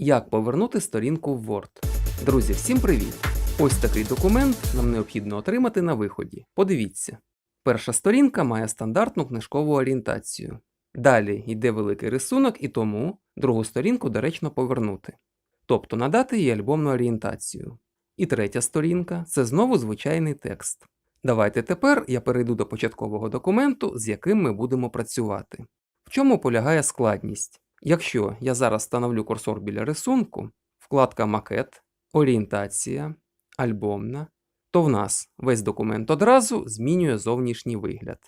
Як повернути сторінку в Word? Друзі, всім привіт! Ось такий документ нам необхідно отримати на виході. Подивіться. Перша сторінка має стандартну книжкову орієнтацію. Далі йде великий рисунок і тому другу сторінку доречно повернути. Тобто надати їй альбомну орієнтацію. І третя сторінка це знову звичайний текст. Давайте тепер я перейду до початкового документу, з яким ми будемо працювати. В чому полягає складність? Якщо я зараз встановлю курсор біля рисунку, вкладка Макет, орієнтація, альбомна, то в нас весь документ одразу змінює зовнішній вигляд.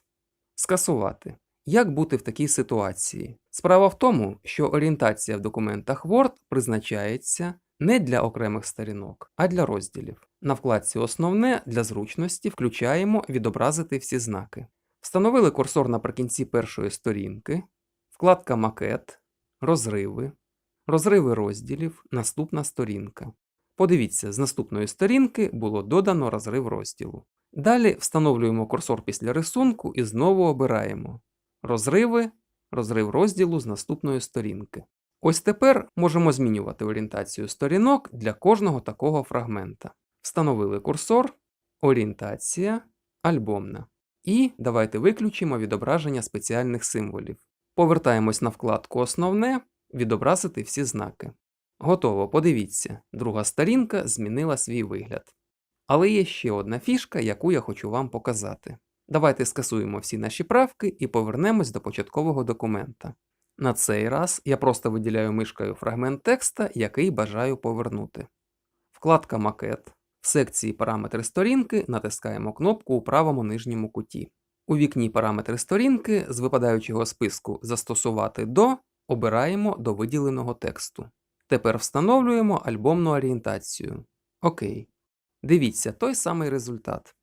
Скасувати. Як бути в такій ситуації? Справа в тому, що орієнтація в документах Word призначається не для окремих сторінок, а для розділів. На вкладці Основне для зручності включаємо Відобразити всі знаки. Встановили курсор наприкінці першої сторінки, вкладка Макет, розриви, розриви розділів, наступна сторінка. Подивіться, з наступної сторінки було додано розрив розділу. Далі встановлюємо курсор після рисунку і знову обираємо розриви, розрив розділу з наступної сторінки. Ось тепер можемо змінювати орієнтацію сторінок для кожного такого фрагмента. Встановили курсор, орієнтація, альбомна. І давайте виключимо відображення спеціальних символів. Повертаємось на вкладку Основне, відобразити всі знаки. Готово, подивіться, друга сторінка змінила свій вигляд. Але є ще одна фішка, яку я хочу вам показати. Давайте скасуємо всі наші правки і повернемось до початкового документа. На цей раз я просто виділяю мишкою фрагмент текста, який бажаю повернути. Вкладка Макет. В секції Параметри сторінки натискаємо кнопку у правому нижньому куті. У вікні Параметри сторінки з випадаючого списку Застосувати до обираємо до виділеного тексту. Тепер встановлюємо альбомну орієнтацію. Окей. Дивіться той самий результат.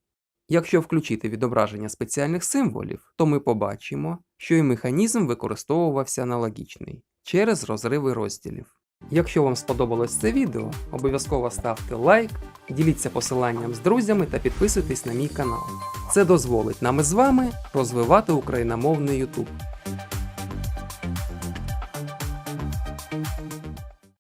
Якщо включити відображення спеціальних символів, то ми побачимо, що і механізм використовувався аналогічний через розриви розділів. Якщо вам сподобалось це відео, обов'язково ставте лайк, діліться посиланням з друзями та підписуйтесь на мій канал. Це дозволить нам із вами розвивати україномовний YouTube.